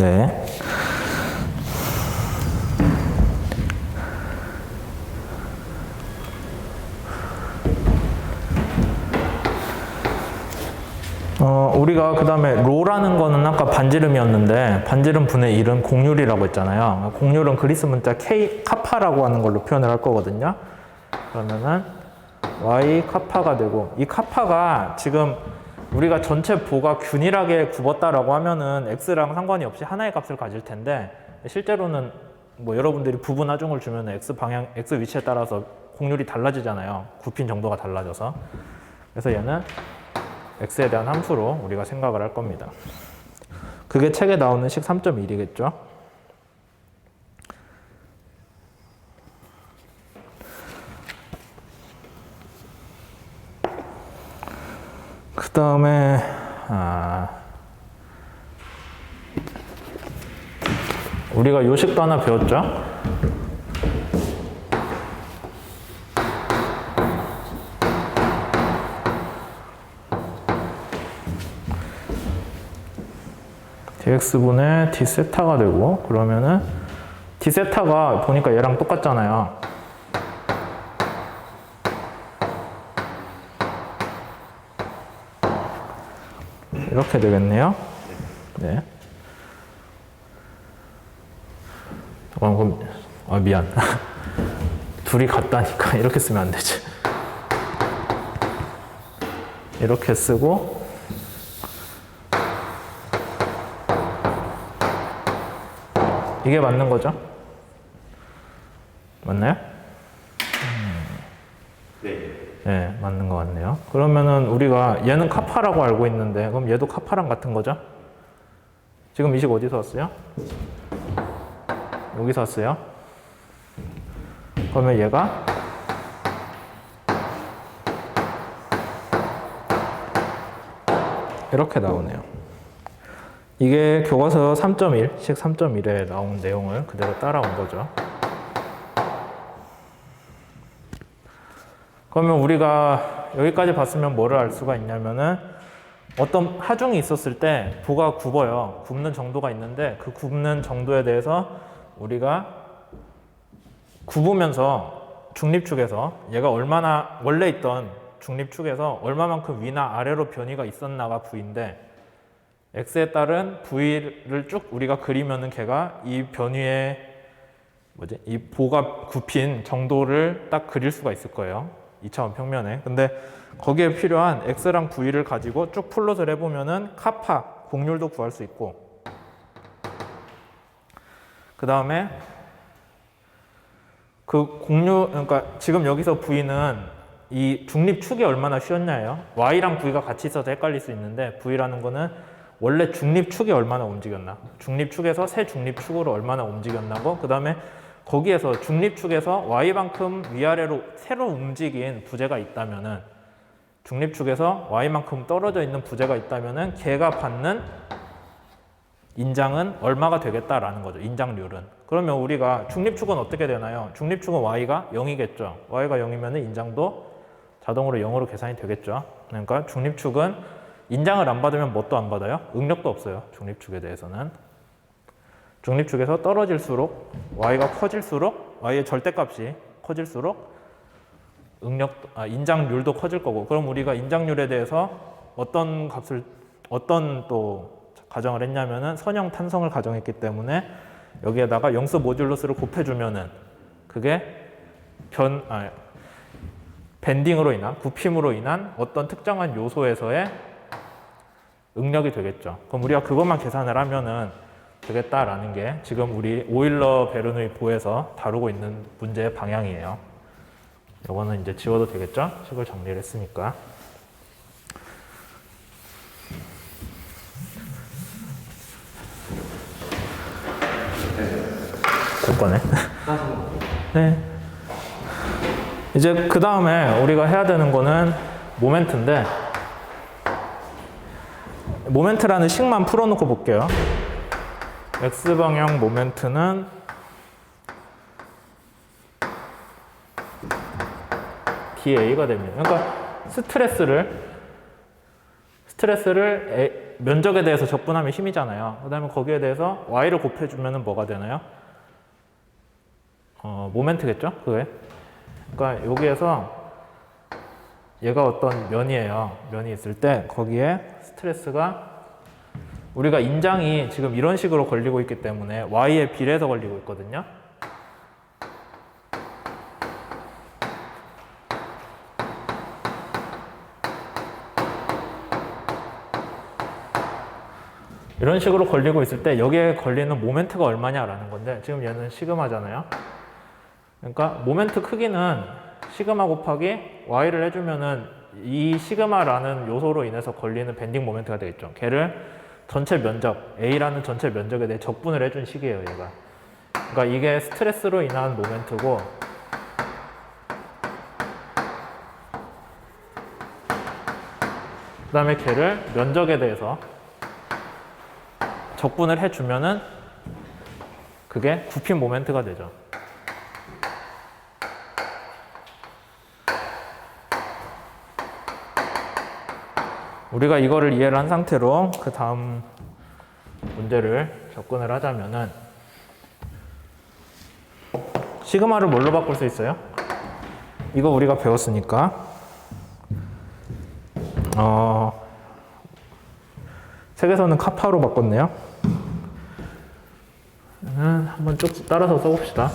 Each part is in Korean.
네. 어, 우리가 그 다음에 로라는 거는 아까 반지름이었는데 반지름 분의 1은 공률이라고 했잖아요. 공률은 그리스 문자 K 카파라고 하는 걸로 표현을 할 거거든요. 그러면은 Y 카파가 되고 이 카파가 지금 우리가 전체 보가 균일하게 굽었다라고 하면은 X랑 상관이 없이 하나의 값을 가질 텐데 실제로는 뭐 여러분들이 부분 하중을 주면 X 방향, X 위치에 따라서 공률이 달라지잖아요. 굽힌 정도가 달라져서. 그래서 얘는 x에 대한 함수로 우리가 생각을 할 겁니다. 그게 책에 나오는 식 3.1이겠죠? 그 다음에 아, 우리가 요식도 하나 배웠죠? dx분의 d세타가 되고 그러면은 d세타가 보니까 얘랑 똑같잖아요. 이렇게 되겠네요. 네. 잠깐 그럼 아 미안. 둘이 같다니까 이렇게 쓰면 안 되지. 이렇게 쓰고 이게 맞는 거죠? 맞나요? 네. 네, 맞는 것 같네요. 그러면은 우리가 얘는 카파라고 알고 있는데 그럼 얘도 카파랑 같은 거죠? 지금 이식 어디서 왔어요? 여기서 왔어요? 그러면 얘가 이렇게 나오네요. 이게 교과서 3.1, 식 3.1에 나온 내용을 그대로 따라온 거죠. 그러면 우리가 여기까지 봤으면 뭐를 알 수가 있냐면은 어떤 하중이 있었을 때 부가 굽어요. 굽는 정도가 있는데 그 굽는 정도에 대해서 우리가 굽으면서 중립축에서 얘가 얼마나 원래 있던 중립축에서 얼마만큼 위나 아래로 변이가 있었나가 부인데 x에 따른 v를 쭉 우리가 그리면은 걔가 이 변위의 뭐지 이 보가 굽힌 정도를 딱 그릴 수가 있을 거예요. 2차원 평면에. 근데 거기에 필요한 x랑 v를 가지고 쭉 플롯을 해보면은 카파 공률도 구할 수 있고 그 다음에 그 공률 그러니까 지금 여기서 v는 이 중립축이 얼마나 쉬웠냐예요. y랑 v가 같이 있어서 헷갈릴 수 있는데 v라는 거는 원래 중립축이 얼마나 움직였나 중립축에서 새 중립축으로 얼마나 움직였나고 그 다음에 거기에서 중립축에서 y만큼 위아래로 새로 움직인 부재가 있다면은 중립축에서 y만큼 떨어져 있는 부재가 있다면은 걔가 받는 인장은 얼마가 되겠다라는 거죠. 인장률은. 그러면 우리가 중립축은 어떻게 되나요? 중립축은 y가 0이겠죠. y가 0이면 인장도 자동으로 0으로 계산이 되겠죠. 그러니까 중립축은 인장을 안 받으면 뭣도 안 받아요? 응력도 없어요. 중립축에 대해서는. 중립축에서 떨어질수록 y가 커질수록 y의 절대값이 커질수록 응력 아, 인장률도 커질 거고 그럼 우리가 인장률에 대해서 어떤 값을 어떤 또 가정을 했냐면은 선형 탄성을 가정했기 때문에 여기에다가 영수 모듈러스를 곱해주면은 그게 변 아, 밴딩으로 인한 굽힘으로 인한 어떤 특정한 요소에서의 응력이 되겠죠. 그럼 우리가 그것만 계산을 하면은 되겠다라는 게 지금 우리 오일러 베르누이 보에서 다루고 있는 문제의 방향이에요. 이거는 이제 지워도 되겠죠? 식을 정리를 했으니까. 될 거네. 네. 이제 그 다음에 우리가 해야 되는 거는 모멘트인데, 모멘트라는 식만 풀어놓고 볼게요. X방향 모멘트는 da가 됩니다. 그러니까 스트레스를 스트레스를 면적에 대해서 적분하면 힘이잖아요. 그 다음에 거기에 대해서 y를 곱해주면 뭐가 되나요? 어, 모멘트겠죠? 그게. 그러니까 여기에서 얘가 어떤 면이에요. 면이 있을 때 거기에 스트레스가 우리가 인장이 지금 이런 식으로 걸리고 있기 때문에 y에 비례해서 걸리고 있거든요. 이런 식으로 걸리고 있을 때 여기에 걸리는 모멘트가 얼마냐라는 건데 지금 얘는 시그마잖아요. 그러니까 모멘트 크기는 시그마 곱하기 y를 해주면은 이 시그마라는 요소로 인해서 걸리는 밴딩 모멘트가 되겠죠. 걔를 전체 면적 a라는 전체 면적에 대해 적분을 해준 식이에요. 얘가. 그러니까 이게 스트레스로 인한 모멘트고 그 다음에 걔를 면적에 대해서 적분을 해주면은 그게 굽힌 모멘트가 되죠. 우리가 이거를 이해를 한 상태로 그 다음 문제를 접근을 하자면은 시그마를 뭘로 바꿀 수 있어요? 이거 우리가 배웠으니까 어, 책에서는 카파로 바꿨네요. 음, 한번 쭉 따라서 써봅시다.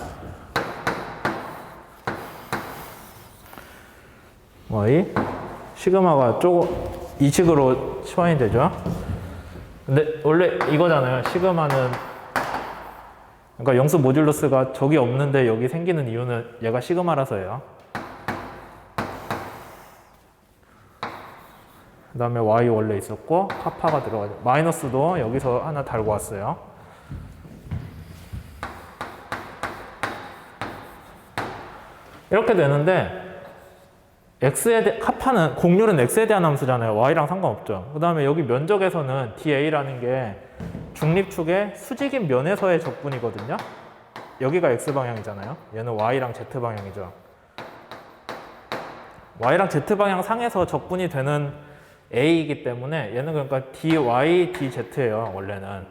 y 시그마가 조금 이 식으로 치환이 되죠. 근데 원래 이거잖아요. 시그마는 그러니까 영수 모듈러스가 저기 없는데 여기 생기는 이유는 얘가 시그마라서예요. 그 다음에 y 원래 있었고 카파가 들어가죠. 마이너스도 여기서 하나 달고 왔어요. 이렇게 되는데 x에 대, 카파는 공률은 x에 대한 함수잖아요. y랑 상관없죠. 그 다음에 여기 면적에서는 da라는 게 중립축의 수직인 면에서의 적분이거든요. 여기가 x 방향이잖아요. 얘는 y랑 z 방향이죠. y랑 z 방향 상에서 적분이 되는 a이기 때문에 얘는 그러니까 dy, dz예요. 원래는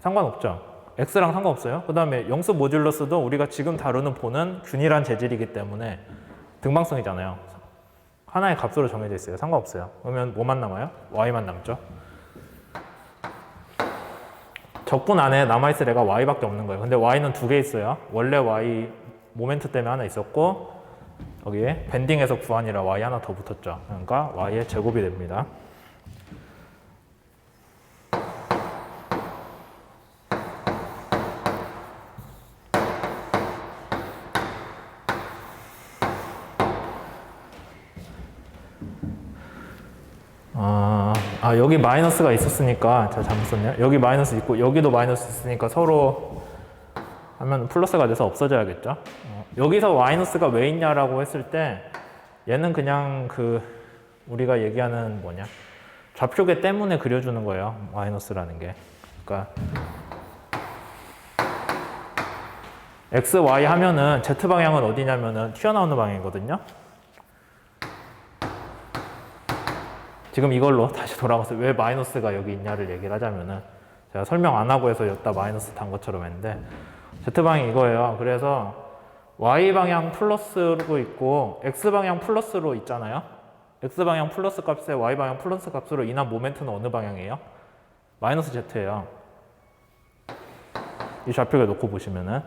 상관없죠. x랑 상관없어요. 그 다음에 영수 모듈러스도 우리가 지금 다루는 보는 균일한 재질이기 때문에 등방성이잖아요. 하나의 값으로 정해져 있어요. 상관없어요. 그러면 뭐만 남아요? y만 남죠. 적분 안에 남아있을 애가 y밖에 없는 거예요. 근데 y는 두 개 있어요. 원래 y 모멘트 때문에 하나 있었고 여기에 밴딩에서 구한이라 y 하나 더 붙었죠. 그러니까 y의 제곱이 됩니다. 여기 마이너스가 있었으니까 제가 잘못 썼네요. 여기 마이너스 있고 여기도 마이너스 있으니까 서로 하면 플러스가 돼서 없어져야겠죠. 어, 여기서 마이너스가 왜 있냐라고 했을 때 얘는 그냥 그 우리가 얘기하는 뭐냐 좌표계 때문에 그려주는 거예요. 마이너스라는 게. 그러니까 x, y 하면은 z 방향은 어디냐면은 튀어나오는 방향이거든요. 지금 이걸로 다시 돌아가서 왜 마이너스가 여기 있냐를 얘기를 하자면은 제가 설명 안 하고 해서 여기다 마이너스 단 것처럼 했는데 Z방향 이거예요. 그래서 Y방향 플러스로 있고 X방향 플러스로 있잖아요. X방향 플러스 값에 Y방향 플러스 값으로 인한 모멘트는 어느 방향이에요? 마이너스 Z예요. 이 좌표에 놓고 보시면은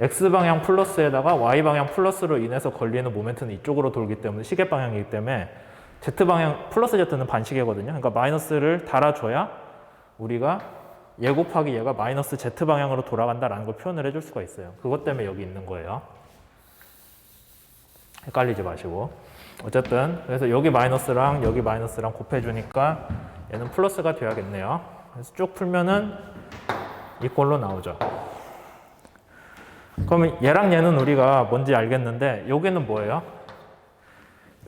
X방향 플러스에다가 Y방향 플러스로 인해서 걸리는 모멘트는 이쪽으로 돌기 때문에 시계 방향이기 때문에 Z방향 플러스 Z는 반시계거든요. 그러니까 마이너스를 달아줘야 우리가 얘 곱하기 얘가 마이너스 Z방향으로 돌아간다라는 걸 표현을 해줄 수가 있어요. 그것 때문에 여기 있는 거예요. 헷갈리지 마시고. 어쨌든 그래서 여기 마이너스랑 여기 마이너스랑 곱해주니까 얘는 플러스가 돼야겠네요. 그래서 쭉 풀면은 이 꼴로 나오죠. 그러면 얘랑 얘는 우리가 뭔지 알겠는데 여기는 뭐예요?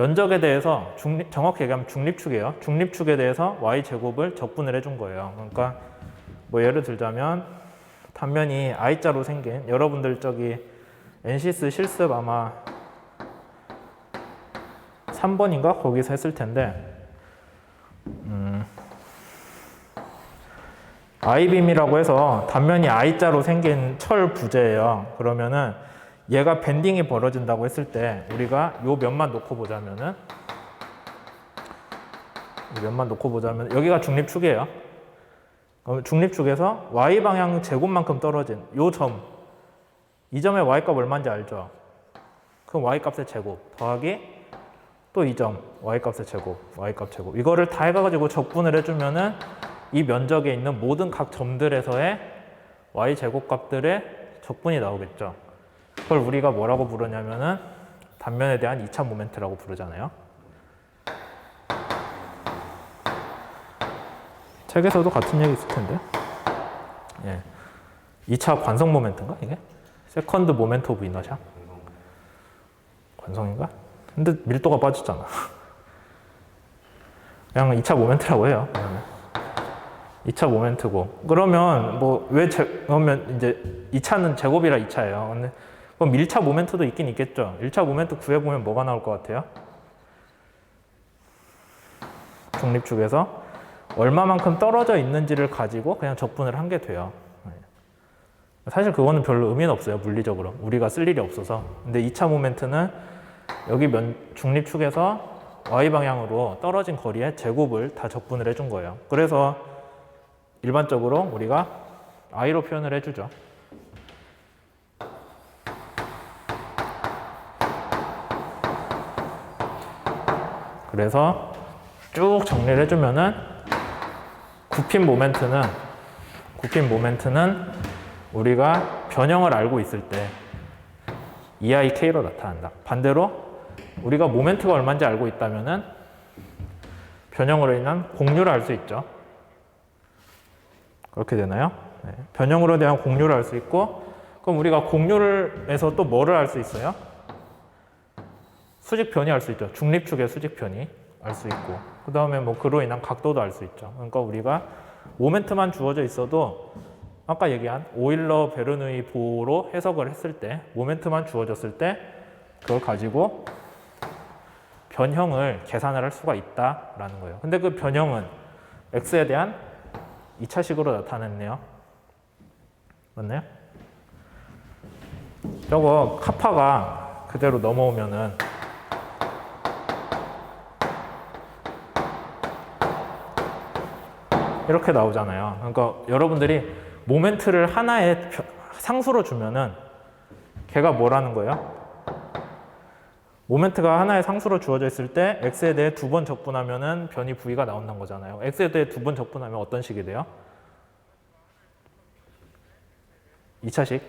면적에 대해서 중립, 정확히 얘기하면 중립축이에요. 중립축에 대해서 y제곱을 적분을 해준 거예요. 그러니까 뭐 예를 들자면 단면이 I자로 생긴 여러분들 저기 NCS 실습 아마 3번인가 거기서 했을 텐데 음, I빔이라고 해서 단면이 I자로 생긴 철 부재예요. 그러면은 얘가 밴딩이 벌어진다고 했을 때 우리가 요 면만 놓고 보자면은 이 면만 놓고 보자면 여기가 중립축이에요. 그럼 중립축에서 y 방향 제곱만큼 떨어진 요 점, 이 점의 y 값 얼마인지 알죠? 그럼 y 값의 제곱 더하기 또 이 점 y 값의 제곱, y 값 제곱 이거를 다 해가지고 적분을 해주면은 이 면적에 있는 모든 각 점들에서의 y 제곱 값들의 적분이 나오겠죠. 그걸 우리가 뭐라고 부르냐면은 단면에 대한 2차 모멘트라고 부르잖아요. 책에서도 같은 얘기 있을 텐데. 예. 2차 관성 모멘트인가 이게? 세컨드 모멘트 오브 이너샤? 관성인가? 근데 밀도가 빠졌잖아. 그냥 2차 모멘트라고 해요. 그러면. 2차 모멘트고. 그러면 뭐 왜 그러면 이제 2차는 제곱이라 2차예요. 근데 그럼 1차 모멘트도 있긴 있겠죠. 1차 모멘트 구해 보면 뭐가 나올 것 같아요? 중립축에서 얼마만큼 떨어져 있는지를 가지고 그냥 적분을 한 게 돼요. 네. 사실 그거는 별로 의미는 없어요, 물리적으로. 우리가 쓸 일이 없어서. 근데 2차 모멘트는 여기 면, 중립축에서 y 방향으로 떨어진 거리의 제곱을 다 적분을 해준 거예요. 그래서 일반적으로 우리가 i로 표현을 해주죠. 그래서 쭉 정리를 해주면은 굽힌 모멘트는 굽힌 모멘트는 우리가 변형을 알고 있을 때 EIK로 나타난다. 반대로 우리가 모멘트가 얼마인지 알고 있다면은 변형으로 인한 공류를 알 수 있죠. 그렇게 되나요? 네. 변형으로 대한 공류를 알 수 있고 그럼 우리가 공류를에서 또 뭐를 알 수 있어요? 수직 변이 알 수 있죠. 중립축의 수직 변이 알 수 있고 그 다음에 뭐 그로 인한 각도도 알 수 있죠. 그러니까 우리가 모멘트만 주어져 있어도 아까 얘기한 오일러 베르누이 보로 해석을 했을 때 모멘트만 주어졌을 때 그걸 가지고 변형을 계산을 할 수가 있다라는 거예요. 근데 그 변형은 x에 대한 2차식으로 나타냈네요. 맞나요? 저거 카파가 그대로 넘어오면은 이렇게 나오잖아요. 그러니까 여러분들이 모멘트를 하나의 표- 상수로 주면은 걔가 뭐라는 거예요? 모멘트가 하나의 상수로 주어져 있을 때 x에 대해 두 번 적분하면은 변이 v가 나온다는 거잖아요. x에 대해 두 번 적분하면 어떤 식이 돼요? 2차식?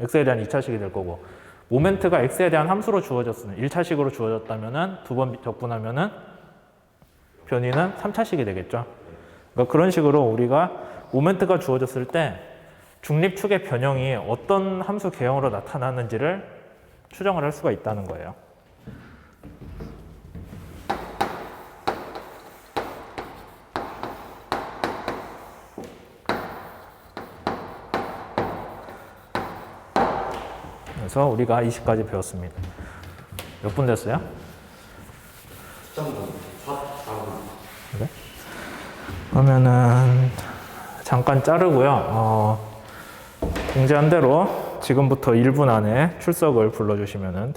x에 대한 2차식이 될 거고 모멘트가 x에 대한 함수로 주어졌으면 1차식으로 주어졌다면은 두 번 적분하면은 변이는 3차식이 되겠죠. 그러니까 그런 식으로 우리가 모멘트가 주어졌을 때 중립축의 변형이 어떤 함수 개형으로 나타나는지를 추정을 할 수가 있다는 거예요. 그래서 우리가 20까지 배웠습니다. 몇 분 됐어요? 10점분 4, 4분 그러면은 잠깐 자르고요. 어, 공지한 대로 지금부터 1분 안에 출석을 불러주시면